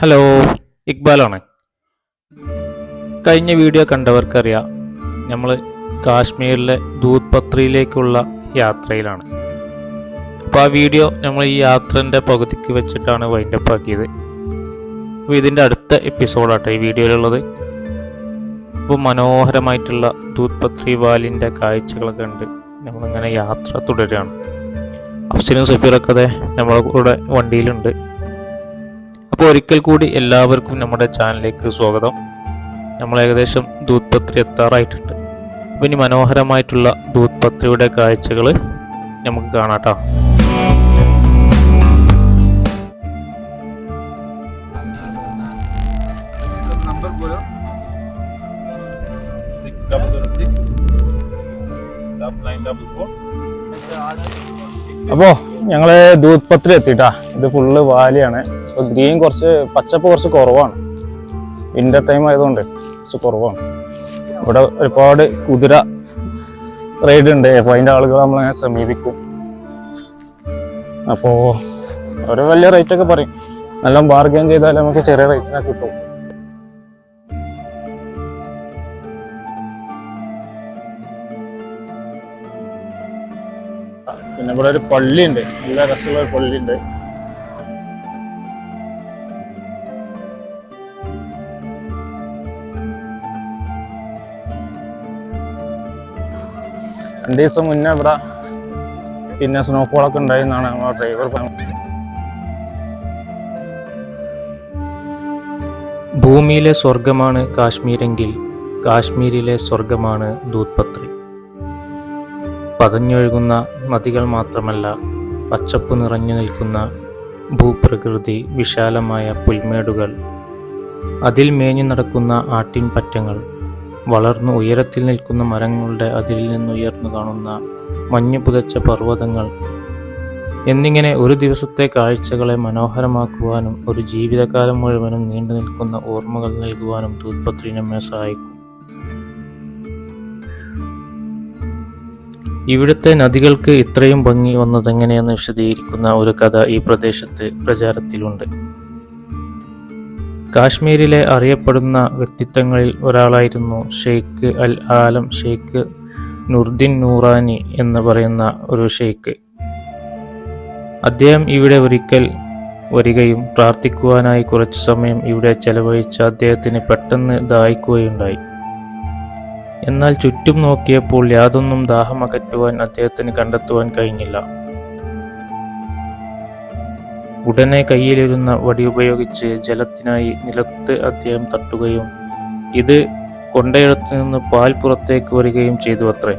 Hello ഇക്ബാലാണ്. കഴിഞ്ഞ video കണ്ടവർക്കറിയാം നമ്മൾ കാശ്മീരിലെ ദൂത് പത്രിയിലേക്കുള്ള യാത്രയിലാണ്. അപ്പോൾ ആ വീഡിയോ നമ്മൾ ഈ യാത്രന്റെ പകുതിക്ക് വെച്ചിട്ടാണ് വൈൻഡപ്പ് ആക്കിയത്. അപ്പോൾ ഇതിന്റെ അടുത്ത എപ്പിസോഡാട്ടോ ഈ വീഡിയോയിലുള്ളത്. അപ്പോൾ മനോഹരമായിട്ടുള്ള ദൂത് പത്രി വാലിന്റെ കാഴ്ചകളൊക്കെ ഉണ്ട് നമ്മളിങ്ങനെ യാത്ര തുടരുകയാണ്. അഫ്സിനും സഫീറൊക്കെ അതെ നമ്മളെ കൂടെ വണ്ടിയിലുണ്ട്. അപ്പോൾ ഒരിക്കൽ കൂടി എല്ലാവർക്കും നമ്മുടെ ചാനലിലേക്ക് സ്വാഗതം. നമ്മൾ ഏകദേശം ദൂത് പത്രി എത്താറായിട്ടുണ്ട്. അപ്പം ഇനി മനോഹരമായിട്ടുള്ള ദൂത് പത്രിയുടെ കാഴ്ചകൾ നമുക്ക് കാണാട്ടോ അപ്പോൾ ഞങ്ങൾ ദൂത്പത്രി എത്തിട്ടാ ഇത് ഫുള്ള് വാലിയാണ്. സോ ഗ്രീൻ കുറച്ച് പച്ചപ്പ് കുറച്ച് കുറവാണ്. വിന്റർ ടൈം ആയതുകൊണ്ട് കുറച്ച് കുറവാണ്. ഇവിടെ ഒരുപാട് കുതിര റൈഡ് ഉണ്ട്. അപ്പോൾ അതിന്റെ ആളുകൾ നമ്മളങ്ങനെ സമീപിക്കും. അപ്പോൾ ഒരു വലിയ റേറ്റൊക്കെ പറയും. നല്ല ബാർഗെയിൻ ചെയ്താൽ നമുക്ക് ചെറിയ റേറ്റിനൊക്കെ കിട്ടും. പിന്നെ ഇവിടെ ഒരു പള്ളിയുണ്ട്. നല്ല രസമുള്ള ഒരു പള്ളിയുണ്ട്. രണ്ട് ദിവസം മുന്നേ ഇവിടെ പിന്നെ സ്നോഫോളൊക്കെ ഉണ്ടായിരുന്നാണ് നമ്മളെ ഡ്രൈവർ പറഞ്ഞത്. ഭൂമിയിലെ സ്വർഗമാണ് കാശ്മീരെങ്കിൽ കാശ്മീരിലെ സ്വർഗമാണ് ദൂത് പത്രി പതഞ്ഞൊഴുകുന്ന നദികൾ മാത്രമല്ല പച്ചപ്പ് നിറഞ്ഞു നിൽക്കുന്ന ഭൂപ്രകൃതി വിശാലമായ പുൽമേടുകൾ. അതിൽ മേഞ്ഞു നടക്കുന്ന ആട്ടിൻപറ്റങ്ങൾ വളർന്നു ഉയരത്തിൽ നിൽക്കുന്ന മരങ്ങളുടെ അതിരിൽ നിന്നുയർന്നു കാണുന്ന മഞ്ഞു പുതച്ച പർവതങ്ങൾ എന്നിങ്ങനെ ഒരു ദിവസത്തെ കാഴ്ചകളെ മനോഹരമാക്കുവാനും ഒരു ജീവിതകാലം മുഴുവനും നീണ്ടു നിൽക്കുന്ന ഓർമ്മകൾ നൽകുവാനും ദൂത്പത്രി നമ്മെ സഹായിക്കും. ഇവിടുത്തെ നദികൾക്ക് ഇത്രയും ഭംഗി വന്നതെങ്ങനെയെന്ന് വിശദീകരിക്കുന്ന ഒരു കഥ ഈ പ്രദേശത്ത് പ്രചാരത്തിലുണ്ട്. കാശ്മീരിലെ അറിയപ്പെടുന്ന വ്യക്തിത്വങ്ങളിൽ ഒരാളായിരുന്നു ഷെയ്ഖ് അൽ ആലം ഷെയ്ഖ് നുർദിൻ നൂറാനി എന്ന് പറയുന്ന ഒരു ഷെയ്ഖ്. അദ്ദേഹം ഇവിടെ ഒരിക്കൽ വരികയും പ്രാർത്ഥിക്കുവാനായി കുറച്ചു സമയം ഇവിടെ ചെലവഴിച്ച അദ്ദേഹത്തിന് പെട്ടെന്ന് ദാഹിക്കുകയുണ്ടായി. എന്നാൽ ചുറ്റും നോക്കിയപ്പോൾ യാതൊന്നും ദാഹം അകറ്റുവാൻ അദ്ദേഹത്തിന് കണ്ടെത്തുവാൻ കഴിഞ്ഞില്ല. ഉടനെ കയ്യിലിരുന്ന വടി ഉപയോഗിച്ച് ജലത്തിനായി നിലത്ത് അദ്ദേഹം തട്ടുകയും ഇത് കൊണ്ടയിടത്തു നിന്ന് പാൽ പുറത്തേക്ക് വരികയും ചെയ്തു അത്രേ.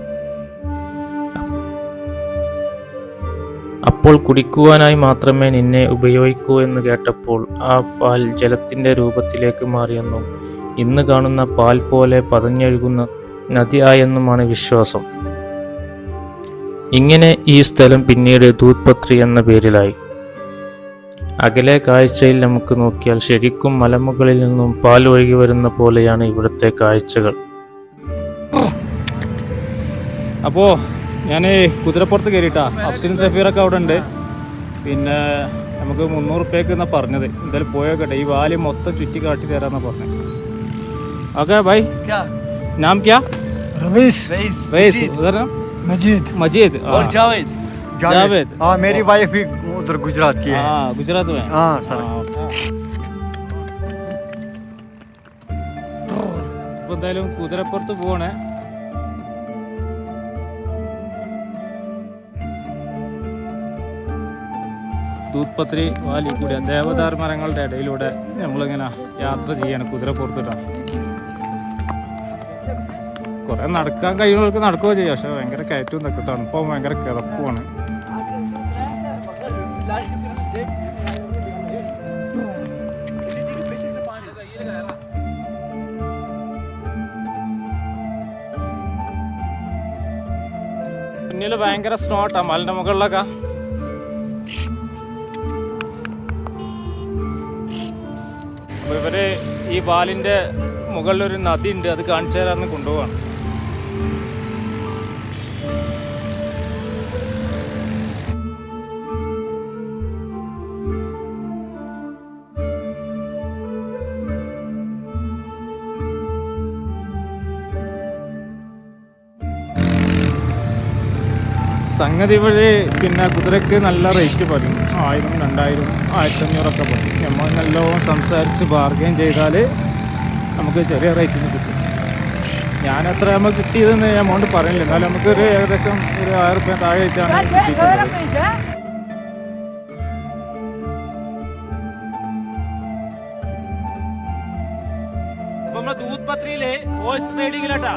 അപ്പോൾ കുടിക്കുവാനായി മാത്രമേ നിന്നെ ഉപയോഗിക്കൂ എന്ന് കേട്ടപ്പോൾ ആ പാൽ ജലത്തിന്റെ രൂപത്തിലേക്ക് മാറിയെന്നും ഇന്ന് കാണുന്ന പാൽ പോലെ പതഞ്ഞൊഴുകുന്ന നദിയായെന്നുമാണ് വിശ്വാസം. ഇങ്ങനെ ഈ സ്ഥലം പിന്നീട് ദൂത്പത്രി എന്ന പേരിലായി. അകലെ കാഴ്ചയിൽ നമുക്ക് നോക്കിയാൽ ശരിക്കും മലമുകളിൽ നിന്നും പാൽ ഒഴുകി വരുന്ന പോലെയാണ് ഇവിടുത്തെ കാഴ്ചകൾ. അപ്പോ ഞാൻ കുതിരപ്പുറത്ത് കയറിയിട്ടാ. അഫ്സിൻ സഫീറൊക്കെ അവിടെ ഉണ്ട് പിന്നെ നമുക്ക് മുന്നൂറ് റുപ്യക്ക് എന്നാ പറഞ്ഞത്. എന്തായാലും പോയേക്കട്ടെ. ഈ വാലി മൊത്തം ചുറ്റി കാട്ടി തരാന്നാ പറഞ്ഞത് ഓക്കെ ബൈ. ഞാൻ നാം ക്യാ? रमेश रईस റേസ് ഉധർ നാം? मजीद മജീദ് और जावेद जावेद। हाँ मेरी वाइफ भी उधर गुजरात की है हाँ गुजरात में हाँ सर അപ്പോൾ എന്തായാലും കുതിരപ്പുറത്ത് പോകണേ ദൂത്പത്രി വാലി കൂടി ദേവദാർ മരങ്ങളുടെ ഇടയിലൂടെ നമ്മളിങ്ങനെ യാത്ര ചെയ്യാണ് കുതിരപ്പുറത്തിട്ടാണ് കുറെ നടക്കാൻ കഴിയുന്നവർക്ക് നടക്കുകയോ ചെയ്യാം. പക്ഷെ ഭയങ്കര കയറ്റവും ഇതൊക്കെ തണുപ്പം ഭയങ്കര കിടപ്പുമാണ്. പിന്നിൽ ഭയങ്കര സ്നോട്ടാ. മലിന്റെ മുകളിലൊക്കെ. അപ്പൊ ഇവർ ഈ പാലിന്റെ മുകളിൽ ഒരു നദി ഉണ്ട് അത് കാണിച്ചു തരാന്ന് കൊണ്ടുപോവാണ്. സംഗതി വഴി പിന്നെ കുതിരക്ക് നല്ല റേറ്റ് പറയും. ആയിരം രണ്ടായിരം ആയിരത്തി അഞ്ഞൂറൊക്കെ പറയും. നമ്മൾ നല്ലോണം സംസാരിച്ച് ബാർഗെയിൻ ചെയ്താൽ നമുക്ക് ചെറിയ റേറ്റിന് കിട്ടും. ഞാൻ എത്ര നമുക്ക് കിട്ടിയതെന്ന് എമൗണ്ട് പറയില്ല എന്നാലും നമുക്കൊരു ഏകദേശം ഒരു ആയിരം റുപ്യ താഴെ ആയിട്ടാണ് കിട്ടിയിട്ടുള്ളത്. നമ്മളെ ദൂത്പത്രിയിൽ വോയിസ് റൈഡിങ്ങിലാട്ടാ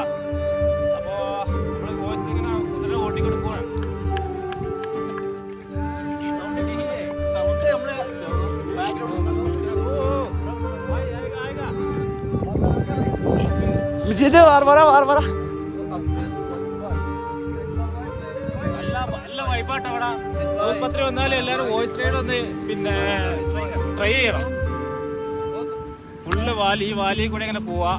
വിജയത്തെ വാർമറ വാർമറ മുപ്പത്തി വന്നാലും എല്ലാവരും വോയിസ് റൈഡ് ഒന്ന് പിന്നെ ട്രൈ ചെയ്യണം. ഫുള്ള് വാലി ഈ വാലിയിൽ കൂടെ ഇങ്ങനെ പോവാ.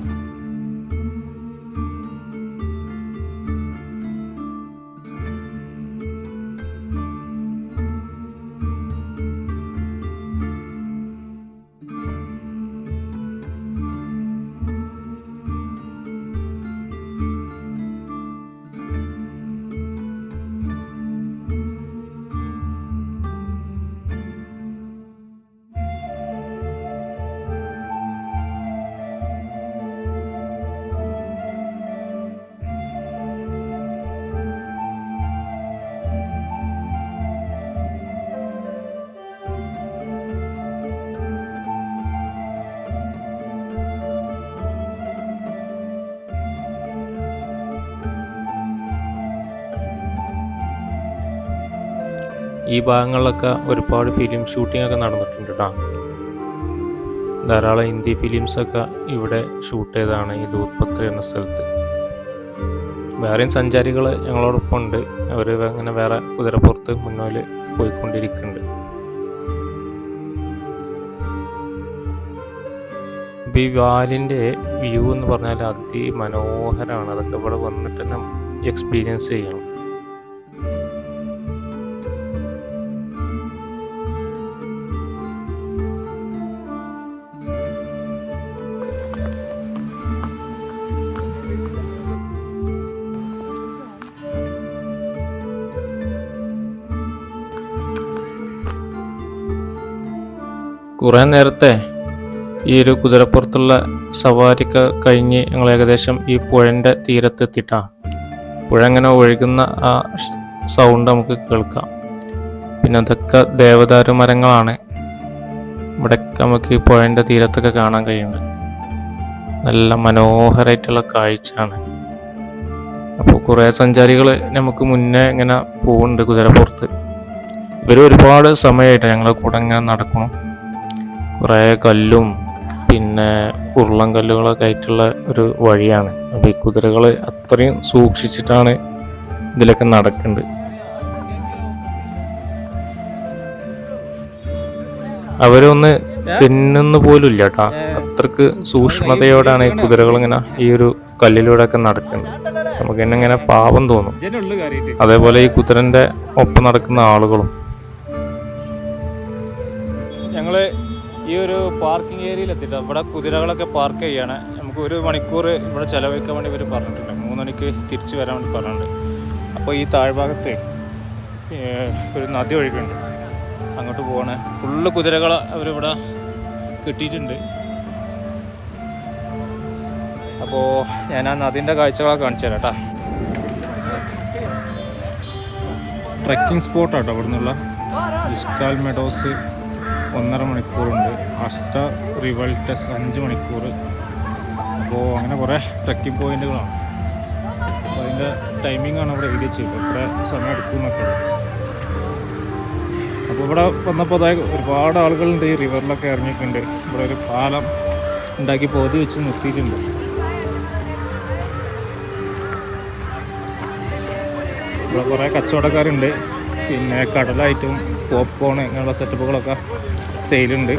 ഈ ഭാഗങ്ങളിലൊക്കെ ഒരുപാട് ഫിലിം ഷൂട്ടിംഗ് ഒക്കെ നടന്നിട്ടുണ്ട് കേട്ടോ ധാരാളം ഹിന്ദി ഫിലിംസൊക്കെ ഇവിടെ ഷൂട്ട് ചെയ്തതാണ് ഈ ദൂത്പത്രി എന്ന സ്ഥലത്ത്. വേറെയും സഞ്ചാരികൾ ഞങ്ങളോടൊപ്പം ഉണ്ട്. അവർ അങ്ങനെ വേറെ കുതിരപ്പുറത്ത് മുന്നോൽ പോയിക്കൊണ്ടിരിക്കുന്നുണ്ട്. ഈ വാലിന്റെ വ്യൂ എന്ന് പറഞ്ഞാൽ അതിമനോഹരമാണ്. അതൊക്കെ ഇവിടെ വന്നിട്ട് തന്നെ എക്സ്പീരിയൻസ് ചെയ്യണം. കുറേ നേരത്തെ ഈ ഒരു കുതിരപ്പുറത്തുള്ള സവാരിക്ക് കഴിഞ്ഞ് ഞങ്ങൾ ഏകദേശം ഈ പുഴന്റെ തീരത്തെത്തിട്ടാ. പുഴ ഇങ്ങനെ ഒഴുകുന്ന ആ സൗണ്ട് നമുക്ക് കേൾക്കാം. പിന്നെ അതൊക്കെ ദേവദാരു മരങ്ങളാണ്. ഇവിടെയൊക്കെ നമുക്ക് ഈ പുഴന്റെ തീരത്തൊക്കെ കാണാൻ കഴിയുന്നുണ്ട് നല്ല മനോഹരമായിട്ടുള്ള കാഴ്ചയാണ്. അപ്പോൾ കുറേ സഞ്ചാരികൾ നമുക്ക് മുന്നേ ഇങ്ങനെ പോകുന്നുണ്ട് കുതിരപ്പുറത്ത്. ഇവർ ഒരുപാട് സമയമായിട്ട് ഞങ്ങളുടെ കൂടെ ഇങ്ങനെ നടക്കണം. കുറേ കല്ലും പിന്നെ ഉരുളൻ കല്ലുകളൊക്കെ ആയിട്ടുള്ള ഒരു വഴിയാണ്. അപ്പോൾ ഈ കുതിരകൾ അത്രയും സൂക്ഷിച്ചിട്ടാണ് ഇതിലൊക്കെ നടക്കുന്നത് അവരൊന്ന് തിന്നുന്ന പോലും ഇല്ല കേട്ടോ അത്രയ്ക്ക് സൂക്ഷ്മതയോടാണ് ഈ കുതിരകൾ ഇങ്ങനെ ഈ ഒരു കല്ലിലൂടെ ഒക്കെ നടക്കുന്നത് നമുക്ക് തന്നെ ഇങ്ങനെ പാവം തോന്നും. അതേപോലെ ഈ കുതിരന്റെ ഒപ്പം നടക്കുന്ന ആളുകളും. ഈ ഒരു പാർക്കിംഗ് ഏരിയയിൽ എത്തിയിട്ട് ഇവിടെ കുതിരകളൊക്കെ പാർക്ക് ചെയ്യാണ്. നമുക്ക് ഒരു മണിക്കൂർ ഇവിടെ ചിലവഴിക്കാൻ വേണ്ടി ഇവർ പറഞ്ഞിട്ടുണ്ട്. മൂന്ന് മണിക്ക് തിരിച്ചു വരാൻ വേണ്ടി പറഞ്ഞിട്ടുണ്ട്. അപ്പോൾ ഈ താഴ്ഭാഗത്ത് ഒരു നദി ഒഴുകുന്നുണ്ട്. അങ്ങോട്ട് പോവാണ്. ഫുള്ള് കുതിരകൾ അവരിവിടെ കിട്ടിയിട്ടുണ്ട്. അപ്പോൾ ഞാൻ ആ നദീന്റെ കാഴ്ചകളൊക്കെ കാണിച്ചു തരാം കേട്ടോ ട്രക്കിംഗ് സ്പോട്ടാട്ടോ ഇവിടുന്നുള്ള ഇസ്കാൽ മെഡോസ് ഒന്നര മണിക്കൂറുണ്ട്. അഷ്ട റിവൾട്ടസ് അഞ്ച് മണിക്കൂർ അപ്പോൾ അങ്ങനെ കുറേ ട്രക്കിംഗ് പോയിന്റുകളാണ് അപ്പോൾ അതിന്റെ ടൈമിങ്ങാണ് ഇവിടെ എഴുതി വെച്ചത് എത്ര സമയം എടുക്കും എന്നൊക്കെ. അപ്പോൾ ഇവിടെ വന്നപ്പോൾ അതായത് ഒരുപാട് ആളുകളുണ്ട് ഈ റിവറിലൊക്കെ ഇറങ്ങിയിട്ടുണ്ട്. ഇവിടെ ഒരു പാലം ഉണ്ടാക്കി പോതി വെച്ച് നിർത്തിയിട്ടുണ്ട്. ഇവിടെ കുറേ കച്ചവടക്കാരുണ്ട്. പിന്നെ കടലായിട്ടും പോപ്കോൺ ഇങ്ങനെയുള്ള സെറ്റപ്പുകളൊക്കെ സെയിലുണ്ട്.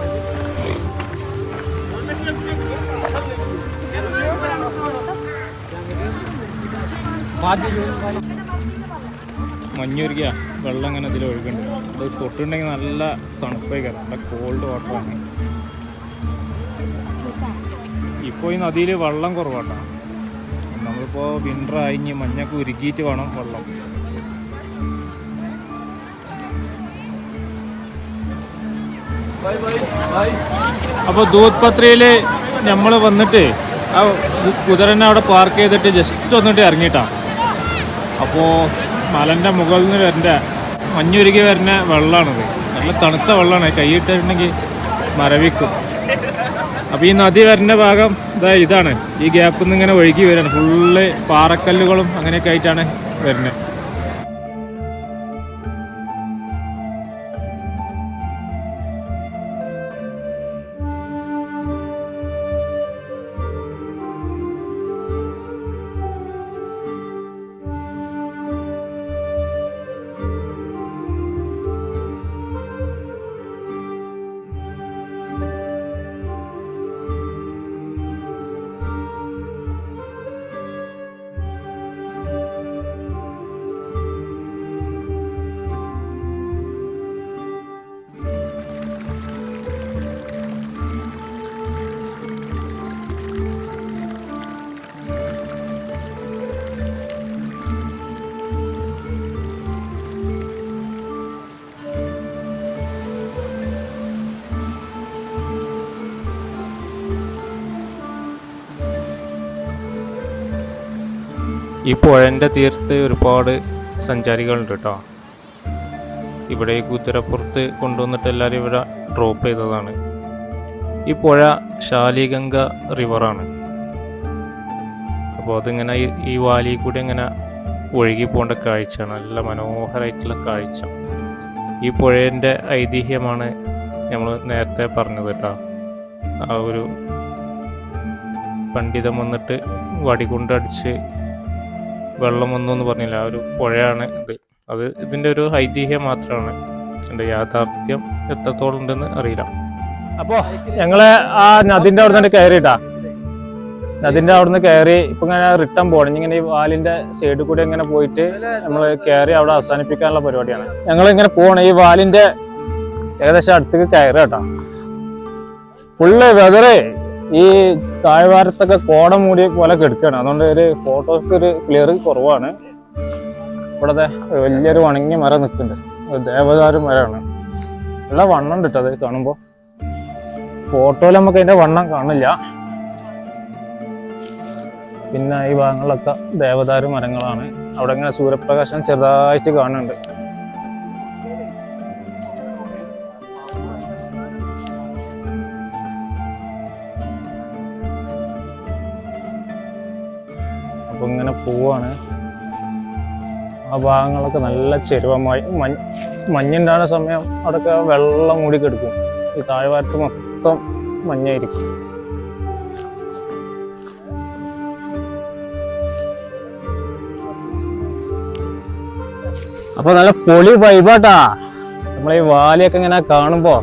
മഞ്ഞുരുക്കിയ വെള്ളം അങ്ങനെ ഇതിൽ ഒഴുകുന്നുണ്ട്. അത് തൊട്ടുണ്ടെങ്കിൽ നല്ല തണുപ്പേക്കാരം നല്ല കോൾഡ് വാട്ടറാണ് ഇപ്പോൾ ഈ നദിയിൽ വെള്ളം കുറവാട്ടോ. നമ്മളിപ്പോൾ വിന്റർ ആയിഞ്ഞ് മഞ്ഞൊക്കെ ഉരുക്കിയിട്ട് വേണം വെള്ളം. അപ്പോൾ ദൂത് പത്രിയിൽ നമ്മൾ വന്നിട്ട് ആ കുതിരനെ അവിടെ പാർക്ക് ചെയ്തിട്ട് ജസ്റ്റ് വന്നിട്ട് ഇറങ്ങിയിട്ടാ. അപ്പോൾ മലന്റെ മുകളിൽ നിന്ന് വരുന്ന മഞ്ഞുരുകി വരുന്ന വെള്ളമാണിത് നല്ല തണുത്ത വെള്ളമാണ് കൈയിട്ടിട്ടുണ്ടെങ്കിൽ മരവിക്കും. അപ്പോൾ ഈ നദി വരുന്ന ഭാഗം ഇതാ ഇതാണ്. ഈ ഗ്യാപ്പിൽ നിന്ന് ഇങ്ങനെ ഒഴുകി വരികയാണ് ഫുള്ള് പാറക്കല്ലുകളും അങ്ങനെയൊക്കെ ആയിട്ടാണ് വരുന്നത് ഈ പുഴന്റെ തീരത്ത് ഒരുപാട് സഞ്ചാരികളുണ്ട് കേട്ടോ. ഇവിടെ കുതിരപ്പുറത്ത് കൊണ്ടുവന്നിട്ട് എല്ലാവരും ഇവിടെ ഡ്രോപ്പ് ചെയ്തതാണ്. ഈ പുഴ ശാലിഗംഗ റിവറാണ് അപ്പോൾ അതിങ്ങനെ ഈ- വാലി കൂടി ഇങ്ങനെ ഒഴുകി പോകേണ്ട കാഴ്ച നല്ല മനോഹരമായിട്ടുള്ള കാഴ്ച. ഈ പുഴേന്റെ ഐതിഹ്യമാണ് നമ്മൾ നേരത്തെ പറഞ്ഞത് കേട്ടോ. ആ ഒരു പണ്ഡിതം വന്നിട്ട് വടികൊണ്ടടിച്ച് വെള്ളം വന്നു എന്ന് പറഞ്ഞില്ല. ആ ഒരു പുഴയാണ് ഇത്. അത് ഇതിന്റെ ഒരു ഐതിഹ്യം മാത്രമാണ്. എന്റെ യാഥാർത്ഥ്യം എത്രത്തോളം ഉണ്ടെന്ന് അറിയില്ല. അപ്പോൾ ഞങ്ങൾ ആ നദിന്റെ അവിടെ നിന്ന് കയറിയിട്ടാ. നദിന്റെ അവിടെ നിന്ന് കയറി ഇപ്പം ഇങ്ങനെ റിട്ടേൺ പോകണം ഇങ്ങനെ ഈ വാലിന്റെ സൈഡിൽ കൂടി ഇങ്ങനെ പോയിട്ട് നമ്മൾ കയറി അവിടെ അവസാനിപ്പിക്കാനുള്ള പരിപാടിയാണ്. ഞങ്ങൾ ഇങ്ങനെ പോകണം ഈ വാലിന്റെ ഏകദേശം അടുത്തേക്ക് കയറി കേട്ടോ. ഫുള്ള് വെതറ് ഈ താഴ്വാരത്തൊക്കെ കോട മൂടിയ പോലെ കിടക്കുകയാണ് അതുകൊണ്ട് ഒരു ഫോട്ടോസ് ഒരു ക്ലിയർ കുറവാണ്. ഇവിടത്തെ വലിയൊരു ഉണങ്ങിയ മരം നിൽക്കുന്നുണ്ട്. ദേവദാരു മരമാണ്. നല്ല വണ്ണം ഉണ്ട് അത് കാണുമ്പോൾ ഫോട്ടോയിൽ നമുക്ക് അതിന്റെ വണ്ണം കാണില്ല. പിന്നെ ഈ ഭാഗങ്ങളിലൊക്കെ ദേവദാരു മരങ്ങളാണ്. അവിടെ ഇങ്ങനെ സൂര്യപ്രകാശം ചെറുതായിട്ട് കാണുന്നുണ്ട്. പോവാണ്. ആ ഭാഗങ്ങളൊക്കെ നല്ല ചെരുവമായി മഞ്ഞ് മഞ്ഞുണ്ടാകുന്ന സമയം അവിടെയൊക്കെ വെള്ളം മൂടിക്കെടുക്കും കിടക്കും. ഈ താഴ്വാരത്ത് മൊത്തം മഞ്ഞായിരിക്കും. അപ്പൊ നല്ല പൊളി വൈബാട്ടാ നമ്മൾ ഈ വാലിയൊക്കെ ഇങ്ങനെ കാണുമ്പോ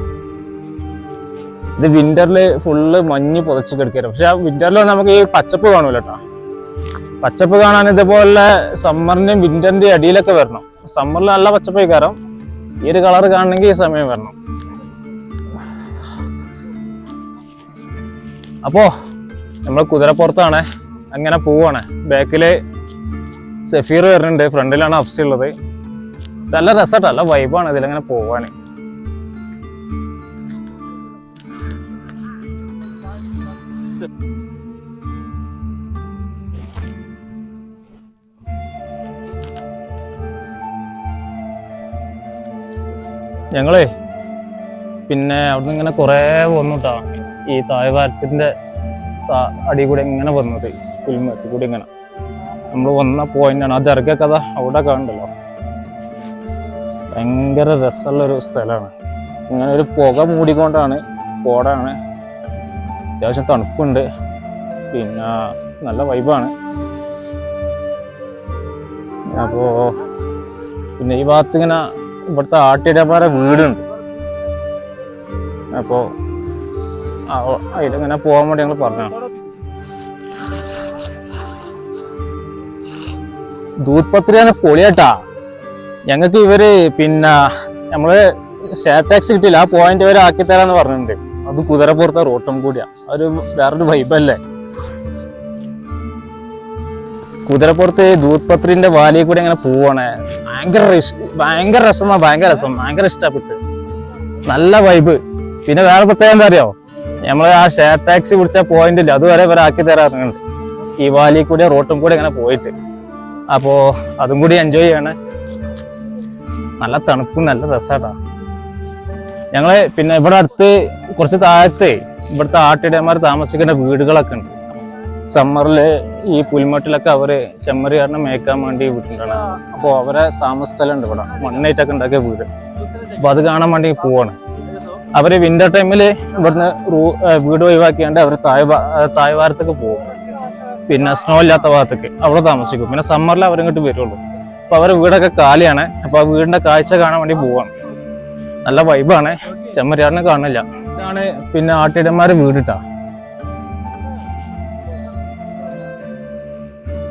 ഇത് വിന്ററിൽ ഫുള്ള് മഞ്ഞ് പുതച്ച് കിടക്കരുത് പക്ഷെ ആ വിന്ററിൽ നമുക്ക് ഈ പച്ചപ്പ് കാണൂല കേട്ടോ പച്ചപ്പ് കാണാൻ ഇതുപോലെ സമ്മറിന്റെയും വിന്ററിന്റെയും അടിയിലൊക്കെ വരണം. സമ്മറിൽ നല്ല പച്ചപ്പ് കയറാം ഈ ഒരു കളർ കാണണമെങ്കിൽ ഈ സമയം വരണം. അപ്പോ നമ്മൾ കുതിരപ്പുറത്താണ് അങ്ങനെ പോവാണ്. ബാക്കിൽ സഫീർ വരുന്നുണ്ട്. ഫ്രണ്ടിലാണ് അഫ്സി ഉള്ളത്. നല്ല രസമാട്ടോ നല്ല വൈബാണ് ഇതിലങ്ങനെ പോവാന്. ഞങ്ങളേ പിന്നെ അവിടുന്ന് ഇങ്ങനെ കുറേ വന്നുട്ടാ ഈ താഴ്വാരത്തിന്റെ അടി കൂടെ ഇങ്ങനെ വന്നത് പുൽമേട്ട് കൂടി ഇങ്ങനെ. നമ്മൾ വന്ന പോയിന്റാണ് ആ ദർഗ അവിടെ കാണണ്ടല്ലോ ഭയങ്കര രസമുള്ളൊരു സ്ഥലമാണ്. ഇങ്ങനെ ഒരു പുക മൂടിക്കൊണ്ടാണ് കോടാണ് അത്യാവശ്യം തണുപ്പുണ്ട്. പിന്നെ നല്ല വൈബാണ് അപ്പോ പിന്നെ ഈ ഭാഗത്ത് ഇങ്ങനെ ഇവിടുത്തെ ആട്ടിടമാരെ വീടുണ്ട്. അപ്പോ അതിലിങ്ങനെ പോകാൻ വേണ്ടി ഞങ്ങൾ പറഞ്ഞു ദൂത്പത്രി തന്നെ പൊളിയാട്ടാ. ഞങ്ങൾക്ക് ഇവർ പിന്നെ നമ്മൾ ടാക്സ് കിട്ടില്ല ആ പോയിന്റ് വരെ ആക്കി തരാന്ന് പറഞ്ഞിട്ടുണ്ട്. അത് കുതിരപ്പുറത്തെ റോട്ടും കൂടിയാ. ഒരു വേറൊരു വൈബല്ലേ കുതിരപ്പുറത്ത് ദൂത്പത്രിന്റെ വാലിയിൽ കൂടി അങ്ങനെ പോവാണ്. ഭയങ്കര ഭയങ്കര രസം ഭയങ്കര രസം. ഭയങ്കര ഇഷ്ടപ്പെട്ട്. നല്ല വൈബ് പിന്നെ വേറെ പ്രത്യേകം എന്താ അറിയോ? നമ്മൾ ആ ഷെയർ ടാക്സി പിടിച്ച പോയിന്റ് ഇല്ല അതുവരെ ഇവരെ ആക്കി തരാറുണ്ട് ഈ വാലി കൂടി റോട്ടും കൂടി അങ്ങനെ പോയിട്ട്. അപ്പോ അതും കൂടി എൻജോയ് ചെയ്യണേ. നല്ല തണുപ്പും നല്ല രസാട്ടാ. ഞങ്ങൾ പിന്നെ ഇവിടെ അടുത്ത് കുറച്ച് താഴത്തെ ഇവിടുത്തെ ആട്ടിടയന്മാർ താമസിക്കുന്ന വീടുകളൊക്കെ ഉണ്ട്. സമ്മറിൽ ഈ പുൽമട്ടിലൊക്കെ അവർ കാരണം മേക്കാൻ വേണ്ടി വീട്ടിലാണ് അപ്പോൾ അവരെ താമസ സ്ഥലമുണ്ട് ഇവിടെ മണ്ണേറ്റൊക്കെ ഉണ്ടാക്കിയ വീട്. അപ്പൊ അത് കാണാൻ വേണ്ടി പോവാണ്. അവർ വിന്റർ ടൈമിൽ ഇവിടുന്ന് വീട് ഒഴിവാക്കിയാണ്ട് അവർ താഴ് താഴ്വാരത്തേക്ക് പോകും പിന്നെ സ്നോ ഇല്ലാത്ത ഭാഗത്തേക്ക് അവിടെ താമസിക്കും. പിന്നെ സമ്മറിൽ അവരങ്ങോട്ട് വരുള്ളൂ. അപ്പൊ അവരുടെ വീടൊക്കെ കാലിയാണ്. അപ്പൊ ആ വീടിന്റെ കാഴ്ച കാണാൻ വേണ്ടി പോവാണ്. നല്ല വൈബാണ് ചെമ്മരിയാടിനെ കാണില്ല ഇതാണ് പിന്നെ ആട്ടിടന്മാരെ വീടിട്ടാ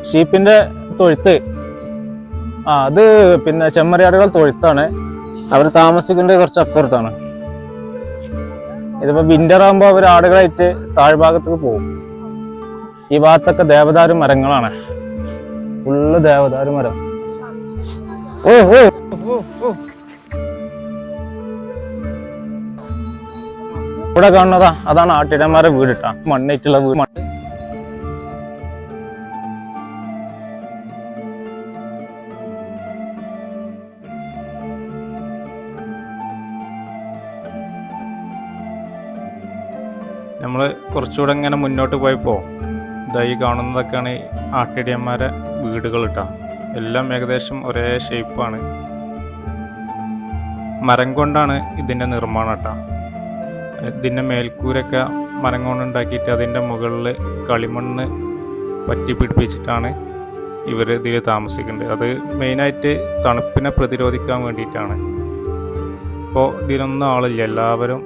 ഷീപ്പിന്റെ തൊഴുത്ത്. ആ അത് പിന്നെ ചെമ്മരിയാടുകൾ തൊഴുത്താണ്. അവർ താമസിക്കേണ്ടത് കുറച്ച് അപ്പുറത്താണ് ഇതിപ്പോ വിന്റർ ആകുമ്പോ അവർ ആടുകളായിട്ട് താഴ്ഭാഗത്തേക്ക് പോകും. ഈ ഭാഗത്തൊക്കെ ദേവദാരു മരങ്ങളാണ്. ഫുള്ള് ദേവദാരു മരം. ഓ ഓ. ഇവിടെ കാണുന്നതാ അതാണ് ആട്ടിടന്മാരെ വീടിട്ടാ മണ്ണിട്ടുള്ള വീട്. നമ്മൾ കുറച്ചുകൂടെ ഇങ്ങനെ മുന്നോട്ട് പോയപ്പോൾ ഇതാ ഈ കാണുന്നതൊക്കെയാണ് ആട്ടിടിയന്മാരെ വീടുകൾ ഇട്ടാ എല്ലാം ഏകദേശം ഒരേ ഷേപ്പാണ് മരം കൊണ്ടാണ് ഇതിന്റെ നിർമ്മാണം കേട്ടോ ഇതിന്റെ മേൽക്കൂരൊക്കെ മരം കൊണ്ടുണ്ടാക്കിയിട്ട് അതിന്റെ മുകളിൽ കളിമണ്ണ് പറ്റി പിടിപ്പിച്ചിട്ടാണ് ഇവർ ഇതിൽ താമസിക്കുന്നത് അത് മെയിനായിട്ട് തണുപ്പിനെ പ്രതിരോധിക്കാൻ വേണ്ടിയിട്ടാണ്. ഇപ്പോൾ ഇതിലൊന്നും ആളില്ല. എല്ലാവരും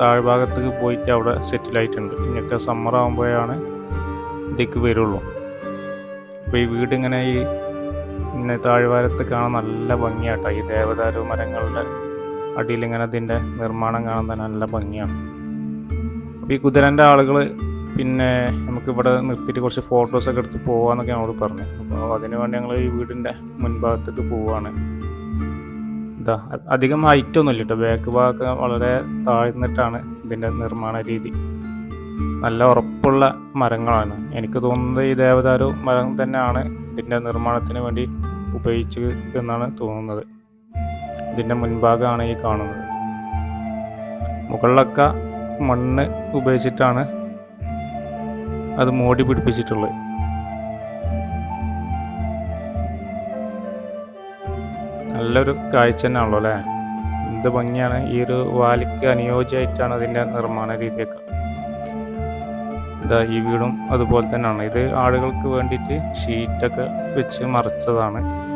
താഴ്ഭാഗത്തേക്ക് പോയിട്ട് അവിടെ സെറ്റിലായിട്ടുണ്ട് ഇനിയൊക്കെ സമ്മർ ആകുമ്പോഴാണ് ഇതിലേക്ക് വരുള്ളൂ. അപ്പോൾ ഈ വീടിങ്ങനെ ഈ പിന്നെ താഴ്വാരത്ത് കാണാൻ നല്ല ഭംഗിയാട്ടോ. ഈ ദേവദാരു മരങ്ങളുടെ അടിയിൽ ഇങ്ങനെ ഇതിന്റെ നിർമ്മാണം കാണാൻ തന്നെ നല്ല ഭംഗിയാണ്. അപ്പോൾ ഈ കുതിരന്റെ ആളുകൾ പിന്നെ നമുക്ക് ഇവിടെ നിർത്തിയിട്ട് കുറച്ച് ഫോട്ടോസൊക്കെ എടുത്ത് പോകാമെന്നൊക്കെ ഞങ്ങളോട് പറഞ്ഞു അപ്പോൾ അതിനു വേണ്ടി ഞങ്ങൾ ഈ വീടിന്റെ മുൻഭാഗത്തേക്ക് പോവുകയാണ് ഇതാ അധികം ഹൈറ്റ് ഒന്നുമില്ല കേട്ടോ ബാക്ക് ഭാഗം വളരെ താഴ്ന്നിട്ടാണ് ഇതിന്റെ നിർമ്മാണ രീതി. നല്ല ഉറപ്പുള്ള മരങ്ങളാണ്. എനിക്ക് തോന്നുന്നത് ഈ ദേവദാരു മരം തന്നെയാണ് ഇതിന്റെ നിർമ്മാണത്തിന് വേണ്ടി ഉപയോഗിച്ചു എന്നാണ് തോന്നുന്നത്. ഇതിന്റെ മുൻഭാഗമാണ് ഈ കാണുന്നത്. മുകളിലൊക്കെ മണ്ണ് ഉപയോഗിച്ചിട്ടാണ് അത് മൂടി പിടിപ്പിച്ചിട്ടുള്ളത്. നല്ലൊരു കാഴ്ച തന്നെയാണല്ലോ അല്ലേ? എന്ത് ഭംഗിയാണ്. ഈ ഒരു വാലിക്ക് അനുയോജ്യമായിട്ടാണ് അതിന്റെ നിർമ്മാണ രീതിയൊക്കെ. ഇതാ ഈ വീടും അതുപോലെ തന്നെയാണ്. ഇത് ആളുകൾക്ക് വേണ്ടിയിട്ട് ഷീറ്റൊക്കെ വെച്ച് മറച്ചതാണ്.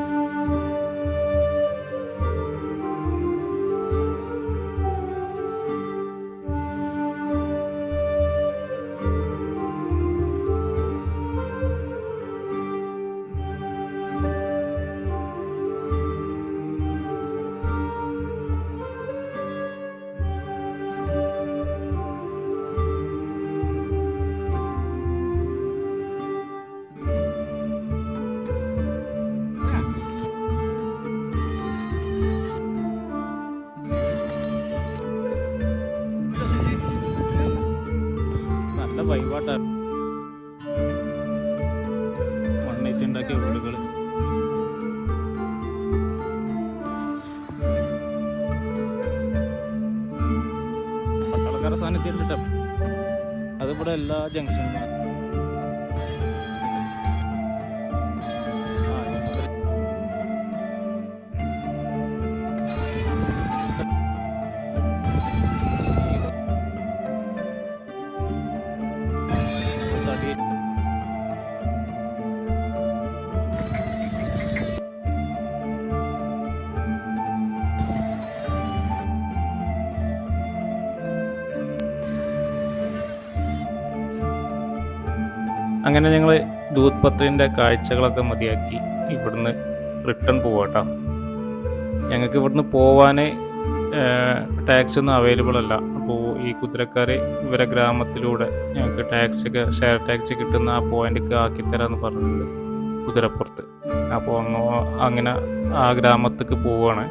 അങ്ങനെ ഞങ്ങൾ ദൂത് പത്രിന്റെ കാഴ്ചകളൊക്കെ മതിയാക്കി ഇവിടുന്ന് റിട്ടേൺ പോവാട്ടോ. ഞങ്ങൾക്ക് ഇവിടുന്ന് പോവാൻ ടാക്സി ഒന്നും അവൈലബിൾ അല്ല. അപ്പോൾ ഈ കുതിരക്കാർ ഇവരെ ഗ്രാമത്തിലൂടെ ഞങ്ങൾക്ക് ടാക്സി ഒക്കെ ഷെയർ ടാക്സി കിട്ടുന്ന ആ പോയിന്റിലേക്ക് ആക്കിത്തരാമെന്ന് പറഞ്ഞിട്ടുണ്ട് കുതിരപ്പുറത്ത്. അപ്പോൾ അങ്ങ് അങ്ങനെ ആ ഗ്രാമത്തേക്ക് പോവുകയാണ്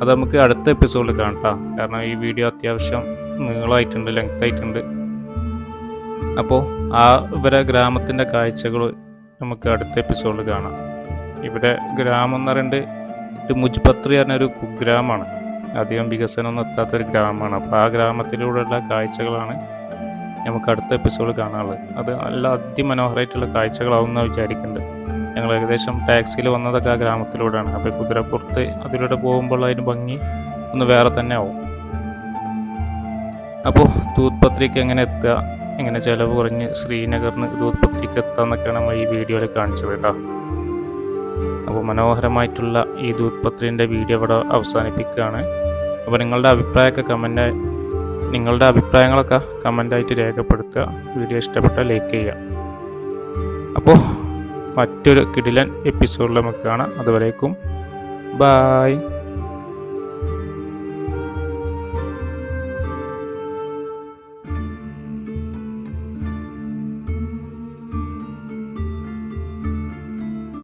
അത് നമുക്ക് അടുത്ത എപ്പിസോഡിൽ കാണട്ടോ കാരണം ഈ വീഡിയോ അത്യാവശ്യം നീളമായിട്ടുണ്ട് ലെങ്ത് ആയിട്ടുണ്ട്. അപ്പോൾ ആ ഇവരെ ഗ്രാമത്തിന്റെ കാഴ്ചകൾ നമുക്ക് അടുത്ത എപ്പിസോഡിൽ കാണാം. ഇവിടെ ഗ്രാമം എന്ന് പറയുന്നത് ഒരു മുജ്പത്രി പറഞ്ഞൊരു കുഗ്രാമമാണ് അധികം വികസനമൊന്നും എത്താത്തൊരു ഗ്രാമമാണ്. അപ്പോൾ ആ ഗ്രാമത്തിലൂടെയുള്ള കാഴ്ചകളാണ് നമുക്ക് അടുത്ത എപ്പിസോഡ് കാണാനുള്ളത്. അത് നല്ല അതിമനോഹരമായിട്ടുള്ള കാഴ്ചകളാവും എന്നാണ് വിചാരിക്കുന്നുണ്ട് ഞങ്ങൾ ഏകദേശം ടാക്സിയിൽ വന്നതൊക്കെ ആ ഗ്രാമത്തിലൂടെയാണ്. അപ്പോൾ കുതിരപ്പുറത്ത് അതിലൂടെ പോകുമ്പോൾ അതിന് ഭംഗി ഒന്ന് വേറെ തന്നെ ആവും. അപ്പോൾ ദൂത്പത്രിക്ക് എങ്ങനെ എത്തുക? എങ്ങനെ ചിലവ് കുറഞ്ഞ് ശ്രീനഗറിന് ദൂത്പത്രിക്ക് എത്താമെന്നൊക്കെയാണ് നമ്മൾ ഈ വീഡിയോയിൽ കാണിച്ചത് കേട്ടോ. അപ്പോൾ മനോഹരമായിട്ടുള്ള ഈ ദൂത്പത്രിന്റെ വീഡിയോ ഇവിടെ അവസാനിപ്പിക്കുകയാണ്. അപ്പോൾ നിങ്ങളുടെ അഭിപ്രായമൊക്കെ കമന്റ് നിങ്ങളുടെ അഭിപ്രായങ്ങളൊക്കെ കമന്റായിട്ട് രേഖപ്പെടുത്തുക. വീഡിയോ ഇഷ്ടപ്പെട്ടാൽ ലൈക്ക് ചെയ്യുക. അപ്പോൾ മറ്റൊരു കിടിലൻ എപ്പിസോഡിൽ നമുക്ക് കാണാം. അതുവരേക്കും. ബായ്